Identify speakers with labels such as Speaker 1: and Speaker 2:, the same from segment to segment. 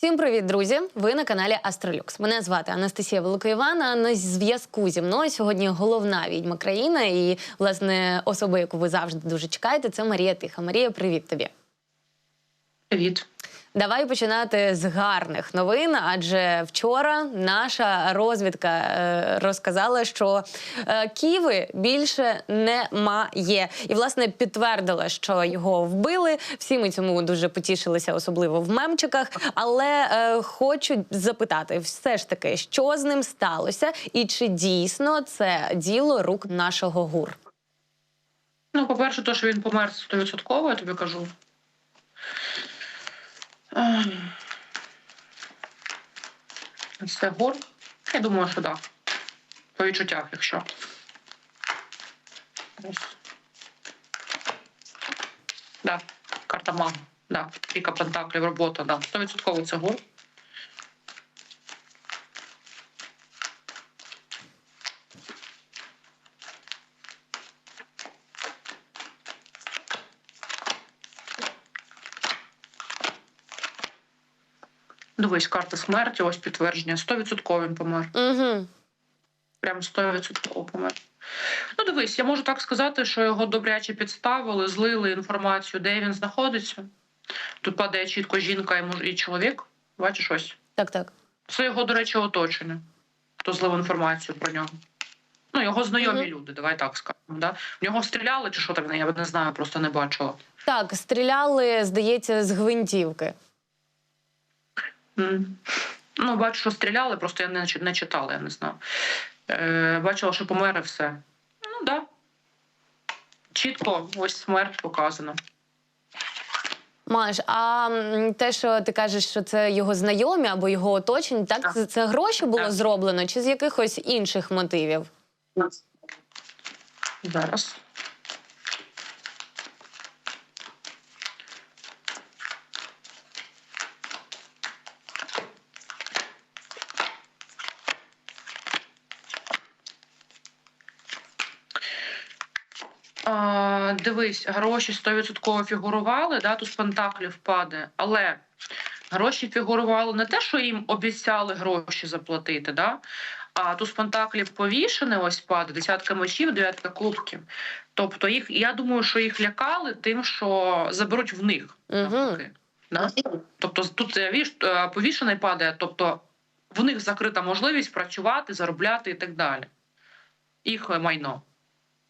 Speaker 1: Всім привіт, друзі! Ви на каналі Астролюкс. Мене звати Анастасія Великоївана. На зв'язку зі мною сьогодні головна відьма країни і власне особа, яку ви завжди дуже чекаєте, це Марія Тиха. Марія, привіт тобі.
Speaker 2: Привіт.
Speaker 1: Давай починати з гарних новин. Адже вчора наша розвідка е, розказала, що е, Ківи більше немає, і власне підтвердила, що його вбили. Всі ми цьому дуже потішилися, особливо в мемчиках. Але е, хочу запитати, все ж таки, що з ним сталося, і чи дійсно це діло рук нашого гур?
Speaker 2: Ну, по-перше, то, що він помер 100%, я тобі кажу. Ах. Це гор. Я думаю, що так. По відчуттях, якщо. Ось. Да, карта мага. Да. Трійка пентаклів, робота, да. 100% це гор. Дивись, карта смерті, ось підтвердження. 100% він помер.
Speaker 1: Угу.
Speaker 2: Прям 100% помер. Ну, дивись, я можу так сказати, що його добряче підставили, злили інформацію, де він знаходиться. Тут падає чітко жінка і, муж- і чоловік. Бачиш ось.
Speaker 1: Так, так.
Speaker 2: Це його, до речі, оточення. Хто злив інформацію про нього. Ну, його знайомі
Speaker 1: Мгм.
Speaker 2: люди, давай так скажемо. Да? В нього стріляли чи що так, я не знаю, просто не бачила.
Speaker 1: Так, стріляли, здається, з гвинтівки.
Speaker 2: Ну, бачу, що стріляли, просто я не, не читала, я не знаю. Е, бачила, що помер і все. Ну, так. Да. Чітко, ось смерть показана.
Speaker 1: Маш, а те, що ти кажеш, що це його знайомі або його оточення, так
Speaker 2: Так.
Speaker 1: це, це гроші було
Speaker 2: Так.
Speaker 1: зроблено, чи з якихось інших мотивів?
Speaker 2: Зараз. А, дивись, гроші 100% фігурували, да, тут з пентаклів падає, але гроші фігурували не те, що їм обіцяли гроші заплатити, да, а тут з пентаклів повішене ось падає, десятка мечів, дев'ятка кубків. Тобто їх, я думаю, що їх лякали тим, що заберуть в них.
Speaker 1: Угу.
Speaker 2: Да? Тобто тут е, віш, е, повішений падає, тобто в них закрита можливість працювати, заробляти і так далі. Їх майно.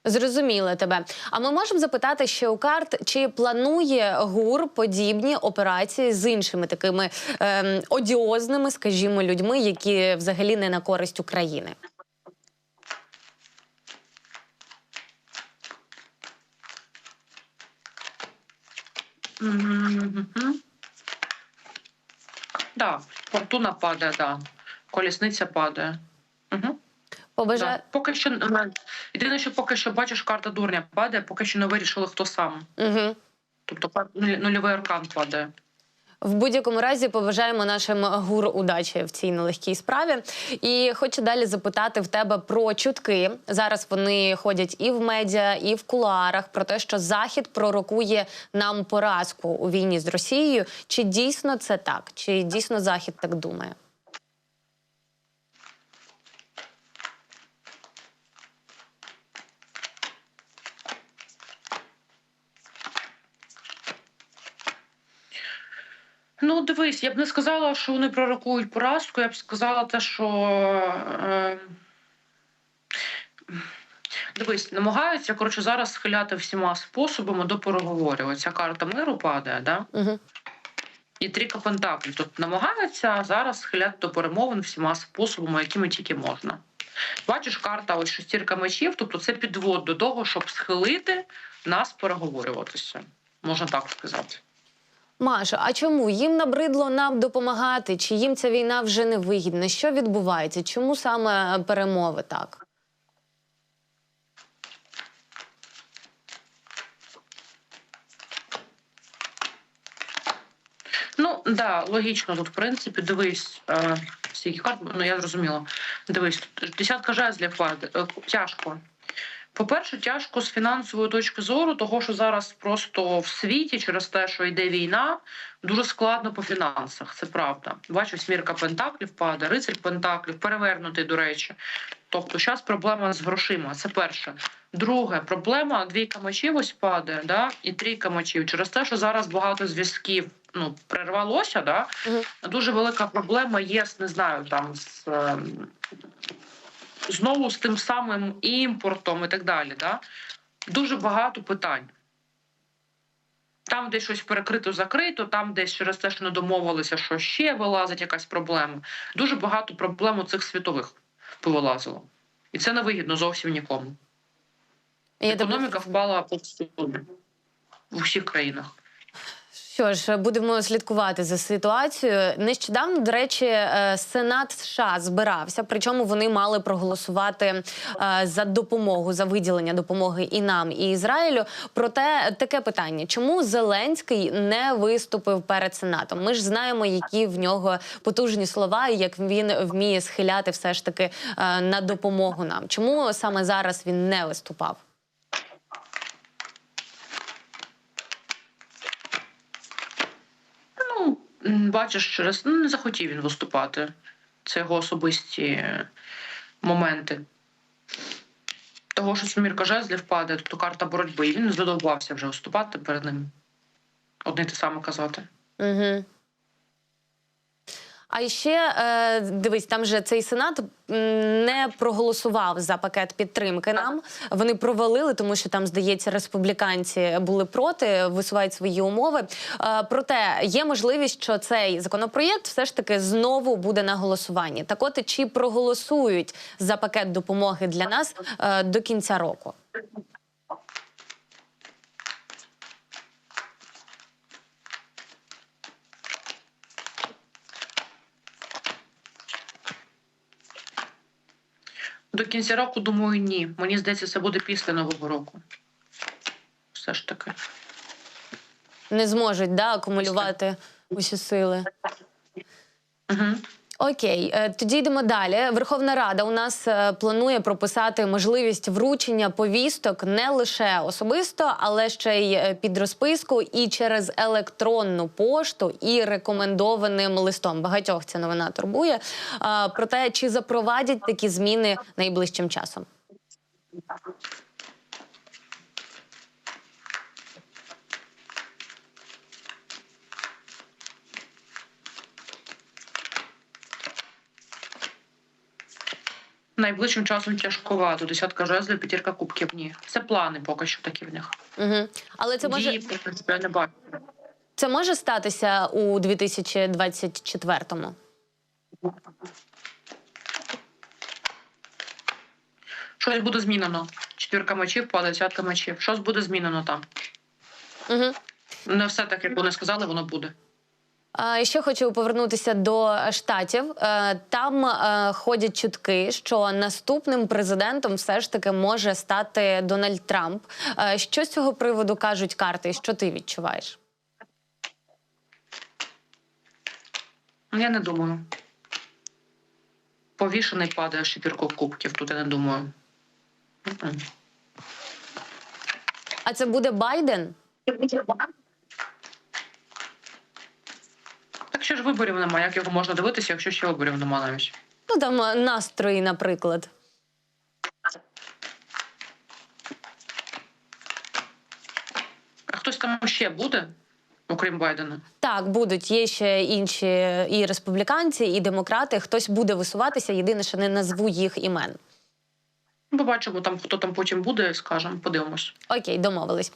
Speaker 1: Зрозуміла тебе. А ми можемо запитати ще у карт, чи планує ГУР подібні операції з іншими такими ем, одіозними, скажімо, людьми, які взагалі не на користь України?
Speaker 2: Мгм. Да, фортуна падає, да. Колісниця падає. Угу.
Speaker 1: Побажаю.
Speaker 2: Да. Поки що єдине, що поки що бачиш, карта дурня падає, поки що не вирішили, хто сам.
Speaker 1: Угу.
Speaker 2: Тобто пар- нульовий аркан падає.
Speaker 1: В будь-якому разі побажаємо нашим гур удачі в цій нелегкій справі. І хочу далі запитати в тебе про чутки. Зараз вони ходять і в медіа, і в кулуарах про те, що Захід пророкує нам поразку у війні з Росією. Чи дійсно це так? Чи дійсно Захід так думає?
Speaker 2: Ну, дивись, я б не сказала, що вони пророкують поразку. Я б сказала те, що е, дивись, намагаються коротше зараз схиляти всіма способами до переговорів. Оця карта миру падає, да?
Speaker 1: Угу.
Speaker 2: І трійка пентаклів. Тобто намагаються зараз схиляти до перемовин всіма способами, якими тільки можна. Бачиш, карта ось шестірка мечів, тобто це підвод до того, щоб схилити нас переговорюватися. Можна так сказати.
Speaker 1: Маша, а чому їм набридло нам допомагати? Чи їм ця війна вже не вигідна? Що відбувається? Чому саме перемови так?
Speaker 2: Ну да, логічно тут, в принципі, дивись, е, стільки карт, ну я зрозуміла. Дивись, десятка жезлів е, тяжко. По-перше, тяжко з фінансової точки зору, того що зараз просто в світі через те, що йде війна, дуже складно по фінансах. Це правда. Бачу, смірка Пентаклів падає, рицарь Пентаклів, перевернутий, до речі. Тобто, зараз проблема з грошима. Це перше. Друге, проблема двійка мечів ось падає, да, і трійка мечів. Через те, що зараз багато зв'язків ну, прервалося, да, дуже велика проблема є, не знаю, там з. Знову з тим самим імпортом і так далі. Да? Дуже багато питань. Там десь щось перекрито, закрито, там десь через те, що не домовилися, що ще вилазить якась проблема. Дуже багато проблем у цих світових повилазило. І це не вигідно зовсім нікому.
Speaker 1: Я
Speaker 2: Економіка впала повсюди в усіх країнах.
Speaker 1: Що ж, будемо слідкувати за ситуацією. Нещодавно, до речі, е, Сенат США збирався, причому вони мали проголосувати е, за допомогу за виділення допомоги і нам, і Ізраїлю. Проте таке питання: чому Зеленський не виступив перед Сенатом? Ми ж знаємо, які в нього потужні слова, і як він вміє схиляти все ж таки е, на допомогу нам. Чому саме зараз він не виступав?
Speaker 2: Ну, м, бачиш, через ну, не захотів він виступати. Це його особисті моменти. Того, що Сумірка жезлів падає, тобто карта боротьби, і він задовбався вже виступати перед ним. Одне те саме казати.
Speaker 1: Угу. А ще е, дивись, там же цей сенат не проголосував за пакет підтримки нам. Вони провалили, тому що там, здається, республіканці були проти, висувають свої умови. Е, проте є можливість, що цей законопроєкт все ж таки знову буде на голосуванні. Так от чи проголосують за пакет допомоги для нас е, до кінця року?
Speaker 2: До кінця року, думаю, ні. Мені здається, це буде після Нового року. Все ж таки.
Speaker 1: Не зможуть да, акумулювати усі сили.
Speaker 2: Угу.
Speaker 1: Окей, е, тоді йдемо далі. Верховна Рада у нас е, планує прописати можливість вручення повісток не лише особисто, але ще й е, під розписку і через електронну пошту і рекомендованим листом. Багатьох ця новина турбує. Проте чи запровадять такі зміни найближчим часом?
Speaker 2: Найближчим часом тяжковато. Десятка жезлів, п'ятірка кубків. Ні. Це плани поки що такі в них.
Speaker 1: Угу. Але це може
Speaker 2: Дії, я не бачу.
Speaker 1: це може статися у 2024-му?
Speaker 2: Щось буде змінено. Четвірка мечів, падає десятка мечів. Щось буде змінено там.
Speaker 1: Угу.
Speaker 2: Не все так, як вони сказали, воно буде.
Speaker 1: Ще хочу повернутися до штатів. Е, Там е, ходять чутки, що наступним президентом все ж таки може стати Дональд Трамп. Е, Що з цього приводу кажуть карти? і Що ти відчуваєш?
Speaker 2: Я не думаю. Повішений падає четвірку кубків, тут я не думаю.
Speaker 1: А це буде Байден?
Speaker 2: Так що ж виборів немає, як його можна дивитися, якщо ще виборів немає навіть.
Speaker 1: Ну там е, настрої, наприклад.
Speaker 2: А хтось там ще буде, окрім Байдена?
Speaker 1: Так, будуть є ще інші і республіканці, і демократи. Хтось буде висуватися. Єдине, що не назву їх імен.
Speaker 2: Ну, Побачимо там, хто там потім буде, скажемо, подивимось.
Speaker 1: Окей, домовились.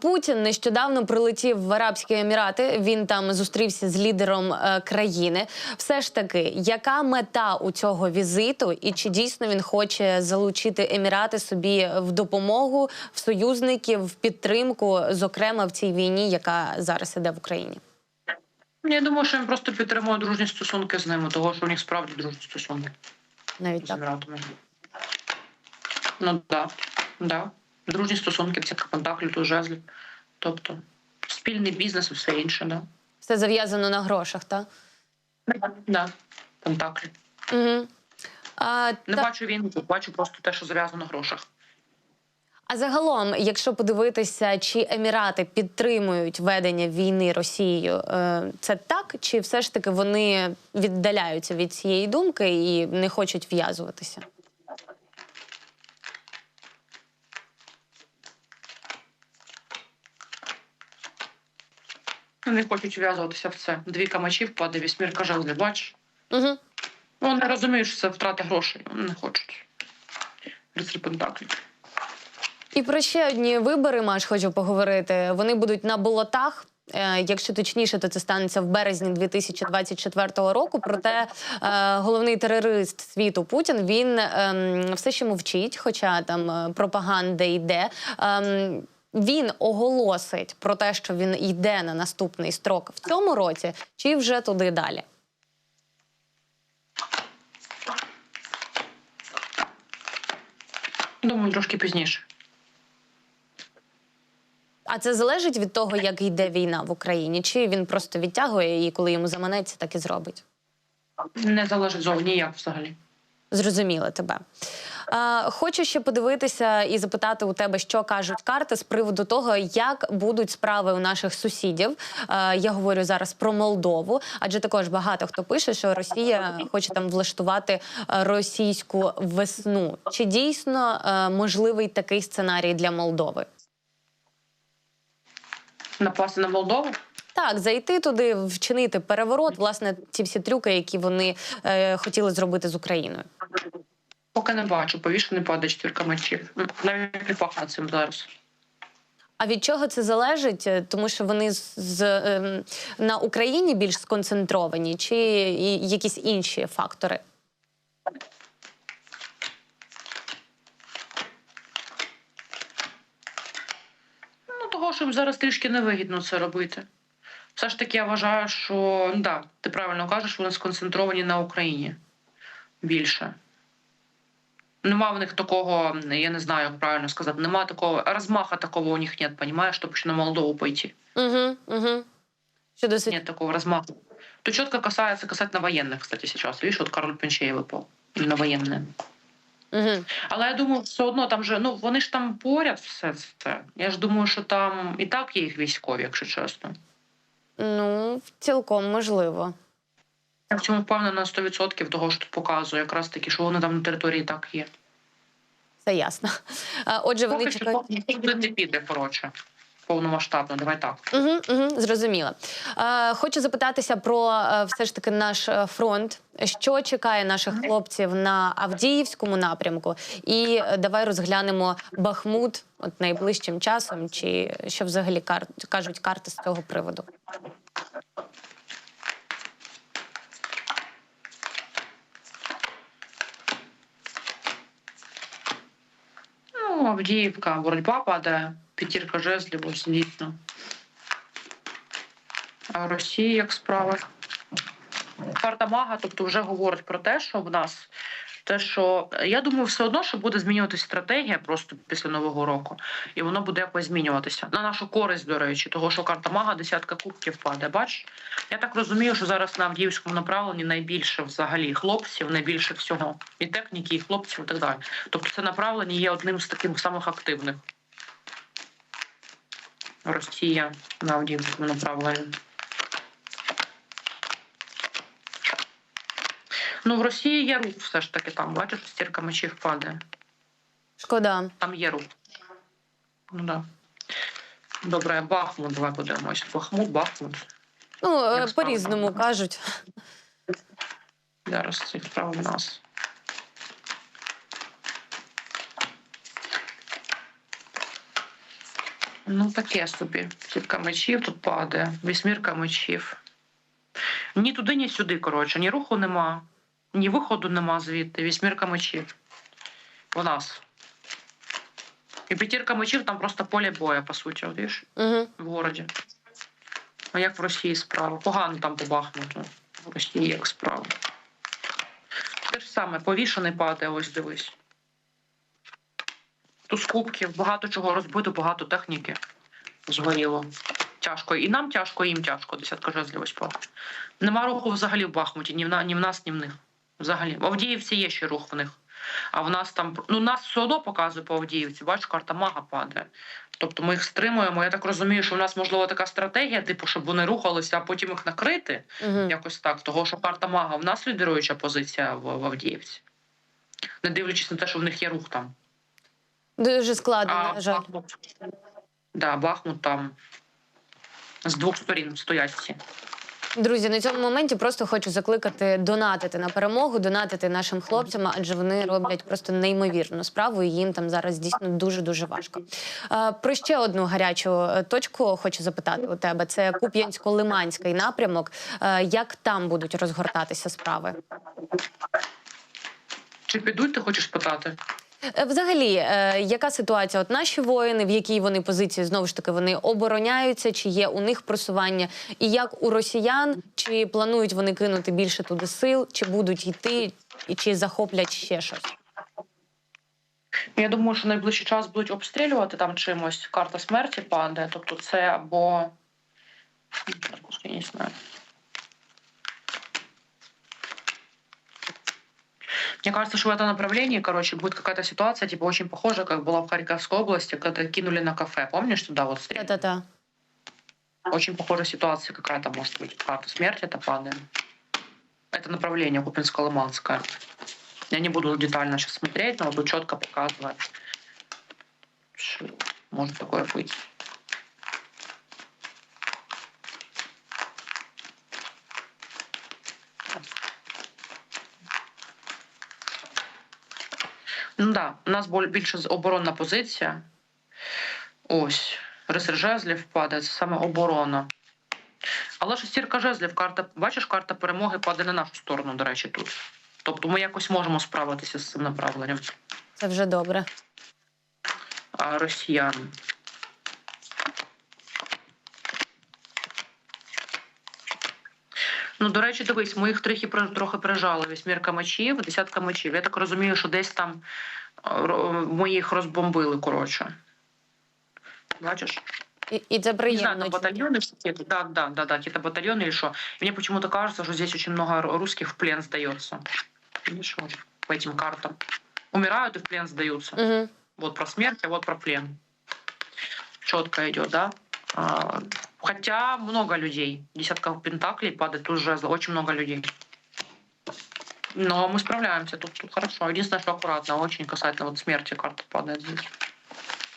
Speaker 1: Путін нещодавно прилетів в Арабські Емірати. Він там зустрівся з лідером е, країни. Все ж таки, яка мета у цього візиту, і чи дійсно він хоче залучити Емірати собі в допомогу, в союзників, в підтримку, зокрема в цій війні, яка зараз іде в Україні?
Speaker 2: Я думаю, що він просто підтримує дружні стосунки з ними, того що у них справді дружні стосунки
Speaker 1: Навіть
Speaker 2: з
Speaker 1: так.
Speaker 2: Еміратами. Ну так, да, да. дружні стосунки, це пентаклі, тут жезлів. Тобто спільний бізнес і все інше, да.
Speaker 1: все зав'язано на грошах, так?
Speaker 2: Да. Пентаклі.
Speaker 1: Угу. А,
Speaker 2: Не
Speaker 1: та-
Speaker 2: бачу війну, бачу просто те, що зав'язано на грошах.
Speaker 1: А загалом, якщо подивитися, чи Емірати підтримують ведення війни Росією, е, це так, чи все ж таки вони віддаляються від цієї думки і не хочуть в'язуватися?
Speaker 2: Не хочуть в'язуватися в це. Дві камачі впаде, вісьмірка жезлів, бачиш?
Speaker 1: Угу.
Speaker 2: Вони розуміють, що це втрата грошей. Вони не хочуть. Рицарь Пентаклів.
Speaker 1: І про ще одні вибори, Маш, хочу поговорити. Вони будуть на болотах. Е, Якщо точніше, то це станеться в березні 2024 року. Проте е, головний терорист світу Путін він ем, все ще мовчить, хоча там е, пропаганда йде. Він оголосить про те, що він йде на наступний строк в цьому році, чи вже туди далі.
Speaker 2: Думаю, трошки пізніше.
Speaker 1: А це залежить від того, як йде війна в Україні, чи він просто відтягує і коли йому заманеться, так і зробить.
Speaker 2: Не залежить зовні ніяк взагалі.
Speaker 1: Зрозуміла тебе. Е, хочу ще подивитися і запитати у тебе, що кажуть карти з приводу того, як будуть справи у наших сусідів. Е, я говорю зараз про Молдову, адже також багато хто пише, що Росія хоче там влаштувати е, російську весну. Чи дійсно е, можливий такий сценарій для Молдови?
Speaker 2: Напасти на Молдову?
Speaker 1: Так, зайти туди, вчинити переворот, власне, ті всі трюки, які вони е, хотіли зробити з Україною.
Speaker 2: Поки не бачу, повішений падає четвірка мечів. Навіть не пахне цим зараз.
Speaker 1: А від чого це залежить? Е, Тому що вони з, з, ем, на Україні більш сконцентровані, чи якісь інші фактори?
Speaker 2: Ну, того, що зараз трішки невигідно це робити. Все ж таки, я вважаю, що ну, да, ти правильно кажеш, вони сконцентровані на Україні більше. Нема в них такого, я не знаю, як правильно сказати, нема такого розмаха такого у них нет, понимаешь, чтобы еще на Молдову пойти.
Speaker 1: Угу, угу. Що досить
Speaker 2: Нет такого размаха. То четко касается касательно военных, кстати, сейчас. Видишь, вот король Пенчей випав на воєнне.
Speaker 1: угу.
Speaker 2: Але я думаю, все одно там же, ну вони ж там поряд все це. Я ж думаю, що там і так є їх військові, якщо чесно.
Speaker 1: Ну, цілком можливо.
Speaker 2: Я в цьому впевнена на 100% того, що тут показує, якраз таки, що вони там на території так є.
Speaker 1: Це ясно. Отже, вони чекають.
Speaker 2: не піде, коротше. Повномасштабно, давай так.
Speaker 1: Угу, угу, зрозуміла. Е, хочу запитатися про е, все ж таки наш фронт. Що чекає наших хлопців на Авдіївському напрямку? І е, давай розглянемо Бахмут от найближчим часом, чи що взагалі кар... кажуть карти з цього приводу.
Speaker 2: Ну, Авдіївка, боротьба падає, п'ятірка жезлів, ось дійсно. А Росія як справа. Карта мага, тобто вже говорить про те, що в нас те, що я думаю, все одно, що буде змінюватися стратегія просто після нового року, і воно буде якось змінюватися на нашу користь, до речі, того, що карта мага десятка кубків падає. Бач, я так розумію, що зараз на Авдіївському направленні найбільше взагалі хлопців, найбільше всього і техніки, і хлопців, і так далі. Тобто, це направлення є одним з таких самих активних. Росія на Авдіївському направленні. Ну, в Росії є рух все ж таки там. Бачиш, стірка мечів падає.
Speaker 1: Шкода.
Speaker 2: Там є рух. Ну да. Добре, Бахмут, давай подивимось. Бахмут, Бахмут.
Speaker 1: Ну е, по-різному кажуть.
Speaker 2: Зараз ці справи в нас. Ну, таке собі. Сітка мечів тут падає, вісьмірка мечів. Ні туди, ні сюди, коротше, ні руху нема, ні виходу нема звідти. Вісьмірка мечів. У нас. І п'ятірка мечів там просто поле боя, по суті, видиш,
Speaker 1: Угу.
Speaker 2: в городі. А як в Росії справа? Погано там по Бахмуту. В Росії як справа. Те ж саме, повішений падає, ось дивись. Туз кубків, багато чого розбито, багато техніки згоріло. Тяжко. І нам тяжко, і їм тяжко. Десятка жезлів ось падає. Нема руху взагалі в Бахмуті, ні в, ні в нас, ні в них. Взагалі. В Авдіївці є ще рух в них. А в нас там ну нас все одно показує по Авдіївці. Бачиш, карта мага падає. Тобто ми їх стримуємо. Я так розумію, що в нас можливо така стратегія, типу, щоб вони рухалися, а потім їх накрити.
Speaker 1: Угу.
Speaker 2: Якось так. Того, що карта мага в нас лідируюча позиція в, в Авдіївці. Не дивлячись на те, що в них є рух там.
Speaker 1: Дуже складно,
Speaker 2: А
Speaker 1: на жаль.
Speaker 2: Бахмут, да, Бахмут там з двох сторін стоять всі.
Speaker 1: Друзі, на цьому моменті просто хочу закликати донатити на перемогу, донатити нашим хлопцям, адже вони роблять просто неймовірну справу, і їм там зараз дійсно дуже дуже важко. Про ще одну гарячу е, точку хочу запитати у тебе: це Куп'янсько-Лиманський напрямок. Як там будуть розгортатися справи?
Speaker 2: Чи підуть, ти хочеш питати?
Speaker 1: Е, Взагалі, е, яка ситуація? От наші воїни, в якій вони позиції знову ж таки вони обороняються, чи є у них просування? І як у росіян, чи планують вони кинути більше туди сил, чи будуть йти, чи захоплять ще щось?
Speaker 2: Я думаю, що найближчий час будуть обстрілювати там чимось. Карта смерті падає. Тобто це або. Я не знаю. Мне кажется, что в этом направлении, короче, будет какая-то ситуация, типа, очень похожая, как была в Харьковской области, когда кинули на кафе. Помнишь, туда вот стреляли?
Speaker 1: Та-та-та.
Speaker 2: Очень похожая ситуация какая-то может быть. Карта смерти это падает. Это направление Купинско-Лиманское. Я не буду детально сейчас смотреть, но буду четко показывать, может такое быть. Ну да, у нас більше оборонна позиція. Ось. Рицар жезлів падає, це саме оборона. Але шестірка жезлів, карта, бачиш, карта перемоги падає на нашу сторону, до речі, тут. Тобто ми якось можемо справитися з цим направленням.
Speaker 1: Це вже добре.
Speaker 2: А росіян. Ну, до речі, дивись, ми їх трохи при- трохи прижали. Вісьмірка мечів, десятка мечів. Я так розумію, що десь там е, ро- ми їх розбомбили, коротше. Бачиш?
Speaker 1: І, і це
Speaker 2: Не знаю,
Speaker 1: приємно.
Speaker 2: там батальоны какие-то. Да, да, да, да, какие-то батальоны или что. И мне почему-то кажется, что здесь очень много ру- русских в плен сдается. Видишь, вот по этим картам. Умирают и в плен сдаются.
Speaker 1: Угу.
Speaker 2: Вот про смерть, а вот про плен. Четко идет, да? А, Хотя много людей. Десятка пентаклей падает тут жезла. Очень много людей. Но мы справляемся, тут, тут хорошо. Единственное, что аккуратно, очень касательно вот смерти карта падает здесь.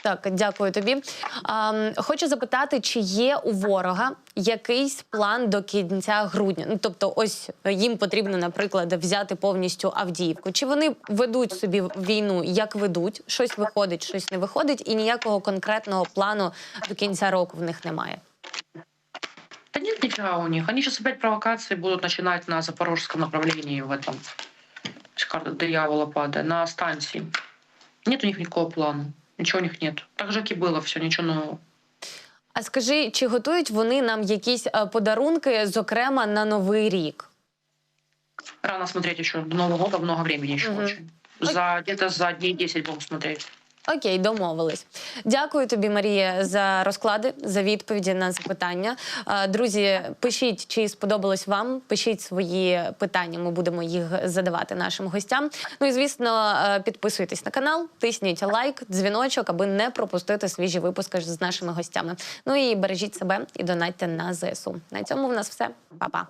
Speaker 1: Так, дякую тобі. А, м, хочу запитати, чи є у ворога якийсь план до кінця грудня? Ну тобто, ось їм потрібно, наприклад, взяти повністю Авдіївку. Чи вони ведуть собі війну, як ведуть? Щось виходить, щось не виходить, і ніякого конкретного плану до кінця року в них немає.
Speaker 2: Да нет ничего у них. Они сейчас опять провокации будут начинать на запорожском направлении в этом. Карта дьявола падает. На станции. Нет у них никакого плана. Ничего у них нет. Так же, как и было все, ничего нового.
Speaker 1: А скажи, чи готують вони нам якісь е, подарунки, зокрема на новий рік?
Speaker 2: Рано смотреть еще. До Нового года много времени еще
Speaker 1: Мгм.
Speaker 2: очень. За где-то за дней 10 будем смотреть.
Speaker 1: Окей, домовились. Дякую тобі, Марія, за розклади, за відповіді на запитання. Е, Друзі, пишіть, чи сподобалось вам. Пишіть свої питання. Ми будемо їх задавати нашим гостям. Ну і звісно, е, підписуйтесь на канал, тисніть лайк, дзвіночок, аби не пропустити свіжі випуски з нашими гостями. Ну і бережіть себе і донатьте на ЗСУ. На цьому в нас все. Па-па.